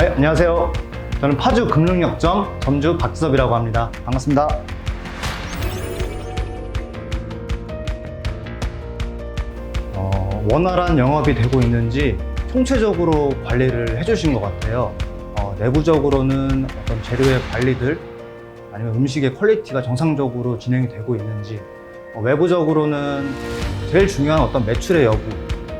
아, 안녕하세요. 저는 파주 금능역점 점주 박지섭이라고 합니다. 반갑습니다. 어, 원활한 영업이 되고 있는지 총체적으로 관리를 해주신 것 같아요. 어, 내부적으로는 어떤 재료의 관리들 아니면 음식의 퀄리티가 정상적으로 진행이 되고 있는지 어, 외부적으로는 제일 중요한 어떤 매출의 여부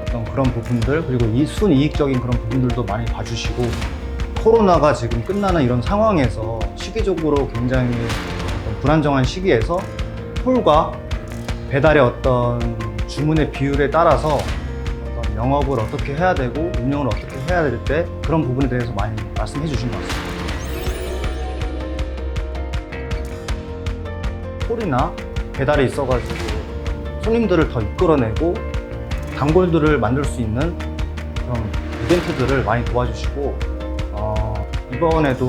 어떤 그런 부분들 그리고 이 순이익적인 그런 부분들도 많이 봐주시고 코로나가 지금 끝나는 이런 상황에서 시기적으로 굉장히 불안정한 시기에서 홀과 배달의 어떤 주문의 비율에 따라서 어떤 영업을 어떻게 해야 되고 운영을 어떻게 해야 될 때 그런 부분에 대해서 많이 말씀해 주신 것 같습니다. 홀이나 배달에 있어가지고 손님들을 더 이끌어내고 단골들을 만들 수 있는 그런 이벤트들을 많이 도와주시고 어, 이번에도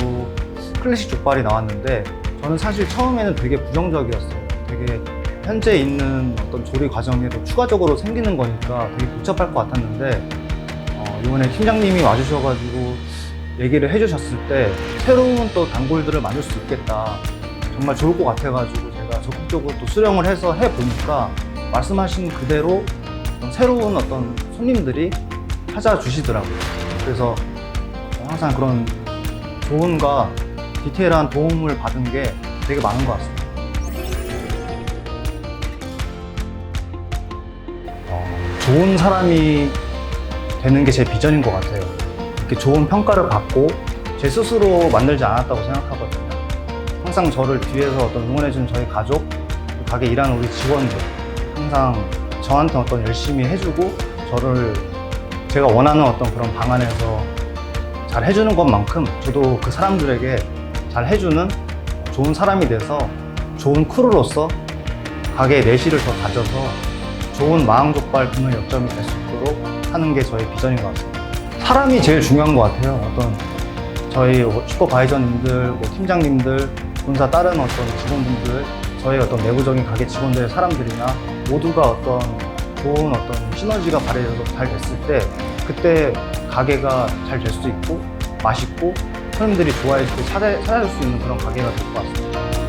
클래식 족발이 나왔는데 저는 사실 처음에는 되게 부정적이었어요. 되게 현재 있는 어떤 조리 과정에도 추가적으로 생기는 거니까 되게 복잡할 것 같았는데 어, 이번에 팀장님이 와주셔가지고 얘기를 해주셨을 때 새로운 또 단골들을 만들 수 있겠다. 정말 좋을 것 같아가지고 제가 적극적으로 또 수령을 해서 해보니까 말씀하신 그대로 어떤 새로운 어떤 손님들이 찾아주시더라고요. 그래서 항상 그런 조언과 디테일한 도움을 받은 게 되게 많은 것 같습니다. 어, 좋은 사람이 되는 게 제 비전인 것 같아요. 이렇게 좋은 평가를 받고 제 스스로 만들지 않았다고 생각하거든요. 항상 저를 뒤에서 어떤 응원해준 저희 가족, 그 가게 일하는 우리 직원들, 항상 저한테 어떤 열심히 해주고 저를 제가 원하는 어떤 그런 방안에서 잘 해주는 것만큼 저도 그 사람들에게 잘 해주는 좋은 사람이 돼서 좋은 크루로서 가게의 내실을 더 다져서 좋은 마항족발 분의 역점이 될 수 있도록 하는 게 저의 비전인 것 같습니다. 사람이 제일 중요한 것 같아요. 어떤 저희 슈퍼 바이저님들, 뭐 팀장님들, 본사 다른 어떤 직원분들, 저희 어떤 내부적인 가게 직원들의 사람들이나 모두가 어떤 좋은 어떤 시너지가 발휘돼서 잘 됐을 때 그때 가게가 잘 될 수도 있고 맛있고 손님들이 때 찾아, 찾아줄 수 있는 그런 가게가 될 것 같습니다.